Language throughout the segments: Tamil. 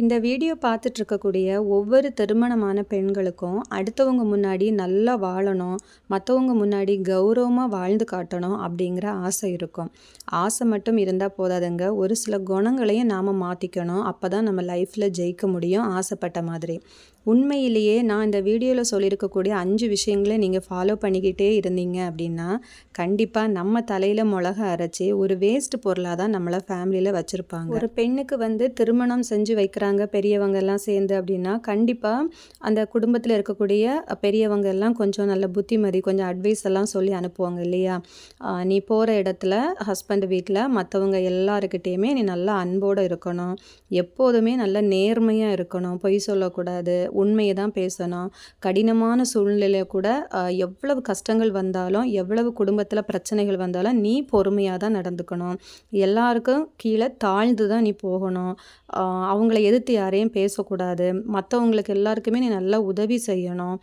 இந்த வீடியோ பார்த்துட்டு இருக்கக்கூடிய ஒவ்வொரு திருமணமான பெண்களுக்கும் அடுத்தவங்க முன்னாடி நல்லா வாழணும் மற்றவங்க முன்னாடி கௌரவமாக வாழ்ந்து காட்டணும் அப்படிங்கிற ஆசை இருக்கும். ஆசை மட்டும் இருந்தால் போதாதுங்க. ஒரு சில குணங்களையும் நாம் மாற்றிக்கணும் அப்போ தான் நம்ம லைஃப்பில் ஜெயிக்க முடியும் ஆசைப்பட்ட மாதிரி. உண்மையிலேயே நான் இந்த வீடியோவில் சொல்லியிருக்கக்கூடிய அஞ்சு விஷயங்களை நீங்கள் ஃபாலோ பண்ணிக்கிட்டே இருந்தீங்க அப்படின்னா கண்டிப்பாக நம்ம தலையில் மிளகா அரைச்சி ஒரு வேஸ்ட் பொருளாக தான் நம்மளை ஃபேமிலியில் வச்சுருப்பாங்க. ஒரு பெண்ணுக்கு வந்து திருமணம் செஞ்சு வைக்கிற வராங்க பெரியவங்க எல்லாம் சேர்ந்து அப்படின்னா கண்டிப்பாக அந்த குடும்பத்தில் இருக்கக்கூடிய பெரியவங்க எல்லாம் கொஞ்சம் நல்ல புத்திமதி கொஞ்சம் அட்வைஸ் எல்லாம் சொல்லி அனுப்புவாங்க இல்லையா? நீ போகிற இடத்துல ஹஸ்பண்ட் வீட்டில் மற்றவங்க எல்லாருக்கிட்டேயுமே நீ நல்லா அன்போடு இருக்கணும். எப்போதுமே நல்ல நேர்மையாக இருக்கணும். பொய் சொல்லக்கூடாது உண்மையை தான் பேசணும். கடினமான சூழ்நிலையில கூட எவ்வளவு கஷ்டங்கள் வந்தாலும் எவ்வளவு குடும்பத்தில் பிரச்சனைகள் வந்தாலும் நீ பொறுமையாக தான் நடந்துக்கணும். எல்லாருக்கும் கீழே தாழ்ந்து தான் நீ போகணும். அவங்கள எது எதிர்த்து யாரையும் பேசக்கூடாது. மற்றவங்களுக்கு எல்லாருக்குமே நீ நல்லா உதவி செய்யணும்.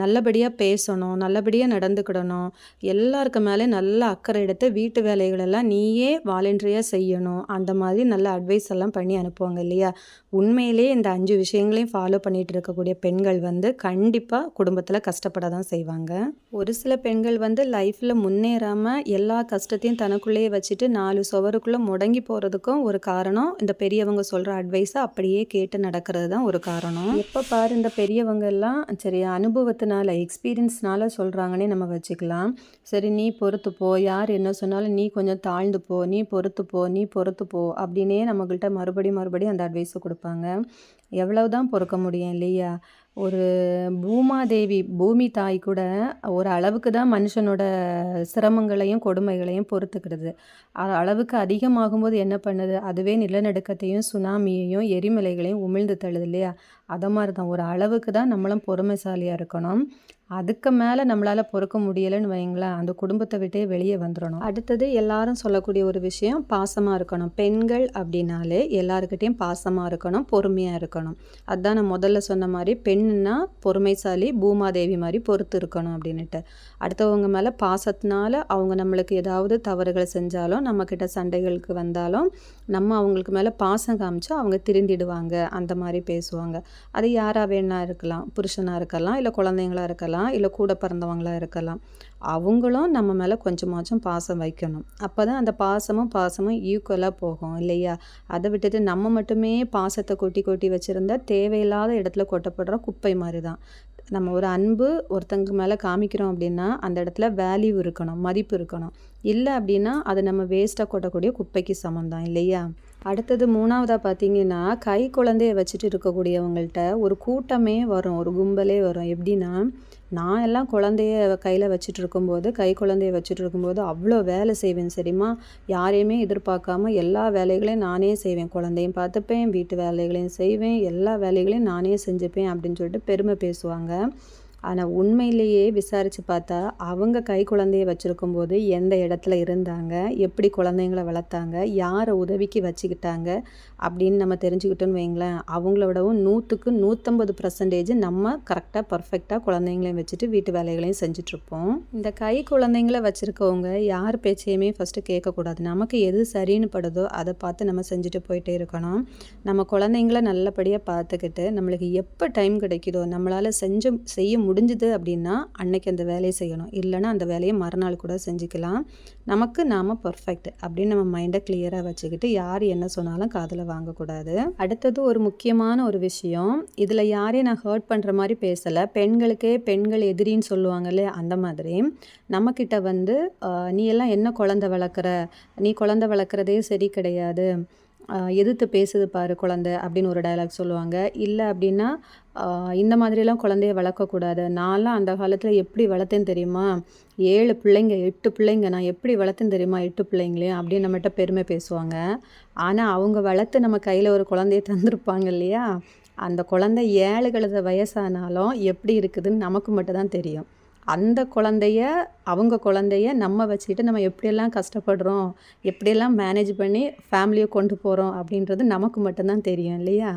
நல்லபடியாக பேசணும் நல்லபடியாக நடந்துக்கிடணும். எல்லாருக்கு மேலே நல்ல அக்கறை எடுத்து வீட்டு வேலைகளெல்லாம் நீயே வாலண்டரியாக செய்யணும். அந்த மாதிரி நல்ல அட்வைஸ் எல்லாம் பண்ணி அனுப்புவாங்க இல்லையா? உண்மையிலேயே இந்த அஞ்சு விஷயங்களையும் ஃபாலோ பண்ணிட்டு இருக்கக்கூடிய பெண்கள் வந்து கண்டிப்பாக குடும்பத்தில் கஷ்டப்பட தான் செய்வாங்க. ஒரு சில பெண்கள் வந்து லைஃப்பில் முன்னேறாமல் எல்லா கஷ்டத்தையும் தனக்குள்ளேயே வச்சுட்டு நாலு சுவருக்குள்ளே முடங்கி போகிறதுக்கும் ஒரு காரணம். இந்த பெரியவங்க சொல்கிற அட்வைஸை அப்படியே கேட்டு நடக்கிறது தான் ஒரு காரணம். எப்போ பாரு இந்த பெரியவங்க எல்லாம் அனு அனுபவத்தினால எக்ஸ்பீரியன்ஸ்னால சொல்கிறாங்கன்னே நம்ம வச்சுக்கலாம். சரி நீ பொறுத்து போ. யார் என்ன சொன்னாலும் நீ கொஞ்சம் தாழ்ந்து போ. நீ பொறுத்து போ. நீ பொறுத்து போ. அப்படின்னே நம்மகிட்ட மறுபடியும் மறுபடியும் அந்த அட்வைஸை கொடுப்பாங்க. எவ்வளவு தான் பொறுக்க முடியும் இல்லையா? ஒரு பூமாதேவி பூமி தாய் கூட ஒரு அளவுக்கு தான் மனுஷனோட சிரமங்களையும் கொடுமைகளையும் பொறுத்துக்கிடுது அளவுக்கு அதிகமாகும்போது என்ன பண்ணுது? அதுவே நிலநடுக்கத்தையும் சுனாமியையும் எரிமலைகளையும் உமிழ்ந்து தள்ளுது இல்லையா? அதை மாதிரி தான். ஒரு அளவுக்கு தான் நம்மளும் பொறுமைசாலியாக இருக்கணும். அதுக்கு மேலே நம்மளால் பொறுக்க முடியலைன்னு வைங்களேன் அந்த குடும்பத்தை விட்டே வெளியே வந்துடணும் அடுத்தது எல்லாரும் சொல்லக்கூடிய ஒரு விஷயம் பாசமாக இருக்கணும். பெண்கள் அப்படின்னாலே எல்லாருக்கிட்டேயும் பாசமாக இருக்கணும் பொறுமையாக இருக்கணும். அதுதான் நான் முதல்ல சொன்ன மாதிரி பெண்ணுன்னா பொறுமைசாலி பூமாதேவி மாதிரி பொறுத்து இருக்கணும் அப்படின்ட்டு அடுத்தவங்க மேலே பாசத்தினால அவங்க நம்மளுக்கு ஏதாவது தவறுகள் செஞ்சாலும் நம்மக்கிட்ட சண்டைகளுக்கு வந்தாலும் நம்ம அவங்களுக்கு மேலே பாசம் காமிச்சா அவங்க திருந்திடுவாங்க. அந்த மாதிரி பேசுவாங்க. அது யாராக வேணா இருக்கலாம் புருஷனாக இருக்கலாம் இல்லை குழந்தைங்களா இருக்கலாம். இல்லை கூட பிறந்தவங்களாக இருக்கலாம். அவங்களும் நம்ம மேலே கொஞ்சமாச்சும் பாசம் வைக்கணும். அப்போ தான் அந்த பாசமும் பாசமும் ஈக்குவலாக போகும் இல்லையா? அதை விட்டுட்டு நம்ம மட்டுமே பாசத்தை கொட்டி கொட்டி வச்சுருந்தா தேவையில்லாத இடத்துல கொட்டப்படுற குப்பை மாதிரி தான் நம்ம ஒரு அன்பு ஒருத்தங்க மேலே காமிக்கிறோம் அப்படின்னா அந்த இடத்துல வேல்யூ இருக்கணும் மதிப்பு இருக்கணும். இல்லை அப்படின்னா அது நம்ம வேஸ்ட்டாக கொட்டக்கூடிய குப்பைக்கு சமம் தான் இல்லையா? அடுத்தது மூணாவதாக பார்த்தீங்கன்னா கை குழந்தைய வச்சுட்டு இருக்கக்கூடியவங்கள்ட்ட ஒரு கூட்டமே வரும் ஒரு கும்பலே வரும். எப்படின்னா நான் எல்லாம் குழந்தைய கையில் வச்சுட்டு இருக்கும்போது கை குழந்தைய வச்சுட்டு இருக்கும்போது அவ்வளோ வேலை செய்வேன் சரிம்மா யாரையுமே எதிர்பார்க்காம எல்லா வேலைகளையும் நானே செய்வேன். குழந்தையும் பார்த்துப்பேன் வீட்டு வேலைகளையும் செய்வேன் எல்லா வேலைகளையும் நானே செஞ்சுப்பேன் அப்படின்னு சொல்லிட்டு பெருமை பேசுவாங்க. ஆனால் உண்மையிலேயே விசாரித்து பார்த்தா அவங்க கை குழந்தைய வச்சுருக்கும்போது எந்த இடத்துல இருந்தாங்க? எப்படி குழந்தைங்கள வளர்த்தாங்க? யாரை உதவிக்கு வச்சுக்கிட்டாங்க? அப்படின்னு நம்ம தெரிஞ்சுக்கிட்டோன்னு வைங்களேன் அவங்களோடவும் நூற்றுக்கு நூற்றம்பது பர்சன்டேஜ் நம்ம கரெக்டாக பர்ஃபெக்டாக குழந்தைங்களையும் வச்சுட்டு வீட்டு வேலைகளையும் செஞ்சிட்ருப்போம் இந்த கை குழந்தைங்கள வச்சுருக்கவங்க யார் பேச்சையுமே ஃபஸ்ட்டு கேட்கக்கூடாது. நமக்கு எது சரின்னு படுதோ அதை பார்த்து நம்ம செஞ்சுட்டு போயிட்டே இருக்கணும். நம்ம குழந்தைங்கள நல்லபடியாக பார்த்துக்கிட்டு நம்மளுக்கு எப்போ டைம் கிடைக்குதோ நம்மளால் செஞ்சு செய்ய முடிஞ்சுது அப்படின்னா அன்னைக்கு அந்த வேலையை செய்யணும். இல்லைன்னா அந்த வேலையை மறுநாள் கூட செஞ்சுக்கலாம். நமக்கு நாம் பர்ஃபெக்ட் அப்படின்னு நம்ம மைண்டை கிளியராக வச்சுக்கிட்டு யார் என்ன சொன்னாலும் காதில் வாங்கக்கூடாது. அடுத்தது ஒரு முக்கியமான ஒரு விஷயம். இதில் யாரையும் நான் ஹர்ட் பண்ணுற மாதிரி பேசலை. பெண்களுக்கே பெண்கள் எதிரின்னு சொல்லுவாங்களே அந்த மாதிரி. நம்மக்கிட்ட வந்து நீ எல்லாம் என்ன குழந்தை வளர்க்குற? நீ குழந்தை வளர்க்குறதே சரி கிடையாது. எதிர்த்து பேசுது பாரு குழந்தை அப்படின்னு ஒரு டைலாக் சொல்லுவாங்க. இல்லை அப்படின்னா இந்த மாதிரிலாம் குழந்தைய வளர்க்கக்கூடாது நான்லாம் அந்த காலத்தில் எப்படி வளர்த்தேன் தெரியுமா? ஏழு பிள்ளைங்க எட்டு பிள்ளைங்க நான் எப்படி வளர்த்தேன் தெரியுமா? எட்டு பிள்ளைங்களையும் அப்படின்னு நம்மகிட்ட பெருமை பேசுவாங்க. ஆனால் அவங்க வளர்த்து நம்ம கையில் ஒரு குழந்தைய தந்திருப்பாங்க இல்லையா? அந்த குழந்தை ஏழு கழுத வயசானாலும் எப்படி இருக்குதுன்னு நமக்கு மட்டும் தான் தெரியும். அந்த குழந்தைய அவங்க குழந்தைய நம்ம வச்சுக்கிட்டு நம்ம எப்படியெல்லாம் கஷ்டப்படுறோம் எப்படியெல்லாம் மேனேஜ் பண்ணி ஃபேமிலியை கொண்டு போகிறோம் அப்படின்றது நமக்கு மட்டும்தான் தெரியும் இல்லையா?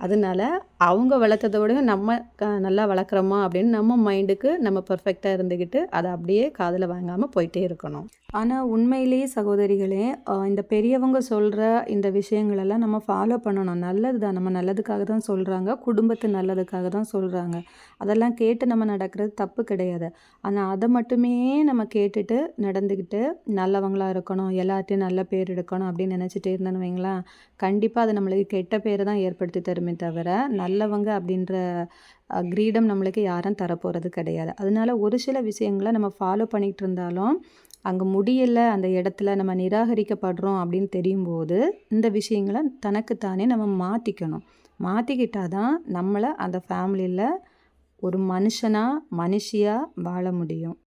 அதனால அவங்க வளர்த்தத நம்ம க நல்லா வளர்க்குறோமா அப்படின்னு நம்ம மைண்டுக்கு நம்ம பர்ஃபெக்டாக இருந்துக்கிட்டு அதை அப்படியே காதில் வாங்காமல் போயிட்டே இருக்கணும். ஆனால் உண்மையிலேயே சகோதரிகளே இந்த பெரியவங்க சொல்கிற இந்த விஷயங்களெல்லாம் நம்ம ஃபாலோ பண்ணணும். நல்லது தான். நம்ம நல்லதுக்காக தான் சொல்கிறாங்க குடும்பத்து நல்லதுக்காக தான் சொல்கிறாங்க அதெல்லாம் கேட்டு நம்ம நடக்கிறது தப்பு கிடையாது. ஆனால் அதை மட்டுமே நம்ம கேட்டுட்டு நடந்துக்கிட்டு நல்லவங்களாக இருக்கணும் எல்லாத்தையும் நல்ல பேர் எடுக்கணும் அப்படின்னு நினச்சிட்டே இருந்தேன்னு வைங்களேன். கண்டிப்பாக அது நம்மளுக்கு கெட்ட பேரை தான் ஏற்படுத்தி தருமே தவிர நல்லவங்க அப்படின்ற கிரீடம் நம்மளுக்கு யாரும் தரப்போகிறது கிடையாது. அதனால ஒரு சில விஷயங்களை நம்ம ஃபாலோ பண்ணிகிட்டு இருந்தாலும் அங்கே முடியலை அந்த இடத்துல நம்ம நிராகரிக்கப்படுறோம் அப்படின்னு தெரியும்போது இந்த விஷயங்களை தனக்குத்தானே நம்ம மாற்றிக்கணும் மாற்றிக்கிட்டால் தான் நம்மளை அந்த ஃபேமிலியில் ஒரு மனுஷனாக மனுஷியாக வாழ முடியும்.